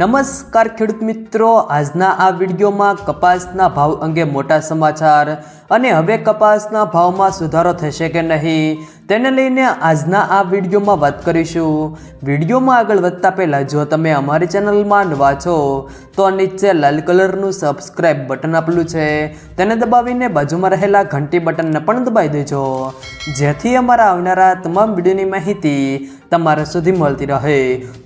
નમસ્કાર ખેડૂત મિત્રો. આજના આ વિડીયોમાં કપાસના ભાવ અંગે મોટા સમાચાર. અને હવે કપાસના ભાવમાં સુધારો થશે કે નહીં? તેને લઈને આજના આ વિડીયોમાં વાત કરીશું. વિડીયોમાં આગળ વધતા પહેલાં જો તમે અમારી ચેનલમાં નવા છો, તો નીચે લાલ કલરનું સબસ્ક્રાઇબ બટન આપેલું છે. તેને દબાવીને બાજુમાં રહેલા ઘંટી બટનને પણ દબાવી દેજો. જેથી અમારા આવનારા તમામ વિડીયોની માહિતી તમારા સુધી મળતી રહે.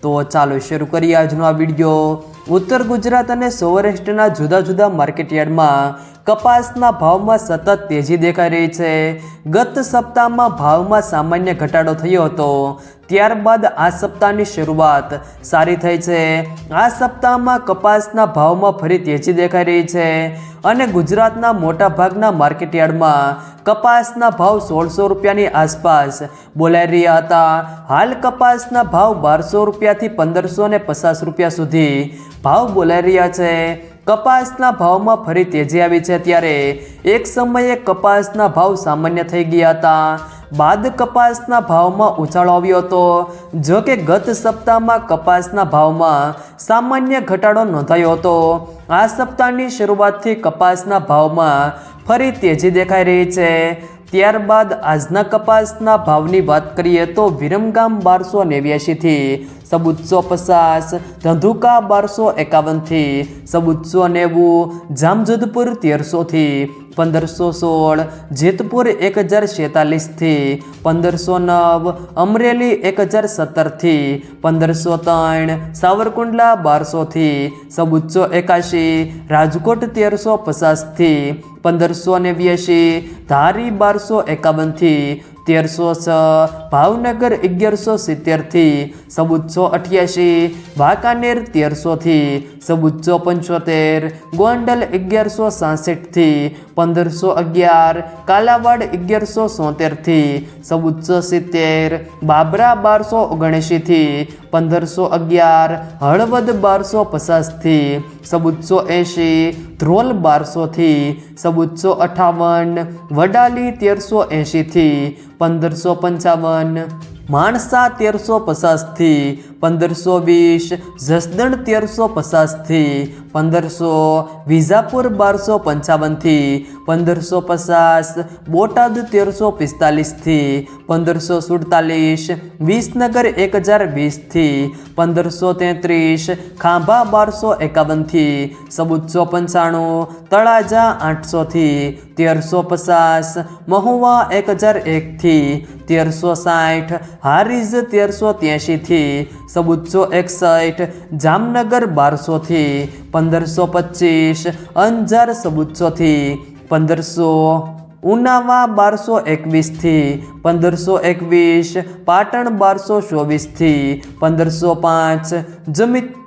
તો ચાલો શરૂ કરીએ આજનો આ વીડિયો. ઉત્તર ગુજરાત અને સૌરાષ્ટ્રના જુદા જુદા માર્કેટયાર્ડમાં કપાસના ભાવમાં સતત તેજી દેખાઈ રહી છે. ગત સપ્તાહમાં ભાવમાં સામાન્ય ઘટાડો થયો હતો. ત્યારબાદ આ સપ્તાહની શરૂઆત સારી થઈ છે. આ સપ્તાહમાં કપાસના ભાવમાં ફરી તેજી દેખાઈ રહી છે અને ગુજરાતના મોટા ભાગના માર્કેટયાર્ડમાં કપાસના ભાવ સોળસો રૂપિયાની આસપાસ બોલાઈ રહ્યા હતા. હાલ કપાસના ભાવ બારસો રૂપિયાથી પંદરસો ને પચાસ રૂપિયા સુધી ભાવ બોલાઈ રહ્યા છે. કપાસના ભાવમાં ફરી તેજી આવી છે ત્યારે એક સમયે કપાસના ભાવ સામાન્ય થઈ ગયા હતા. બાદ કપાસના ભાવમાં ઉછાળો આવ્યો હતો. જો કે ગત સપ્તાહમાં કપાસના ભાવમાં સામાન્ય ઘટાડો નોંધાયો હતો. આ સપ્તાહની શરૂઆતથી કપાસના ભાવમાં ફરી તેજી દેખાઈ રહી છે. ત્યારબાદ આજના કપાસના ભાવની વાત કરીએ તો વિરમગામ બારસો નેવ્યાસીથી સબુચ્ચો પચાસ, ધંધુકા બારસો એકાવનથી સબુચ્ચો નેવું, જામજોધપુર તેરસોથી પંદરસો સોળ, જેતપુર એક હજાર છેતાલીસથી પંદરસો નવ, અમરેલી એક હજાર સત્તરથી પંદરસો ત્રણ, સાવરકુંડલા બારસોથી સબુચ્ચો એકાશી, રાજકોટ તેરસો પચાસથી, પંદરસો નેવ્યાશી, ધારી બારસો એકાવનથી તેરસો છ ભાવનગર અગિયારસો સિત્તેરથી સબુચ્ચો અઠ્યાસી વાંકાનેર તેરસોથી સબુચ્ચો પંચોતેર, ગોંડલ અગિયારસો સાસઠથી પંદરસો અગિયાર, કાલાવાડ અગિયારસો સોતેરથી સબુચ્ચો સિત્તેર, બાબરા બારસો ઓગણએંશીથી પંદરસો અગિયાર, હળવદ બારસો પચાસથી સબુચ્ચો એંશી ધ્રોલ બારસોથી સબુચ્ચો અઠાવન વડાલી તેરસો એંશીથી પંદરસો પંચાવન. માણસા તેરસો પચાસથી પંદરસો વીસ, જસદણ તેરસો પચાસથી પંદરસો, વિજાપુર બારસો પંચાવનથી પંદરસો પચાસ, બોટાદ તેરસો પિસ્તાલીસથી પંદરસો સુડતાલીસ, વિસનગર એક હજાર વીસથી પંદરસો તેત્રીસ, ખાંભા બારસો એકાવનથી સબુચ્ચો પંચાણું, તળાજા આઠસોથી તેરસો પચાસ, મહુવા એક હજાર એકથી તેરસો સાઠ, હારીજ તેરસો ત્યાંશીથી સબુચ્ચો એકસઠ, જામનગર બારસોથી, પંદરસો પચીસ, અંજાર સબુચ્ચોથી પંદરસો ઉનાવા બારસો એકવીસથી, પંદરસો એકવીસ, પાટણ બારસો ચોવીસથી, પંદરસો પાંચ જો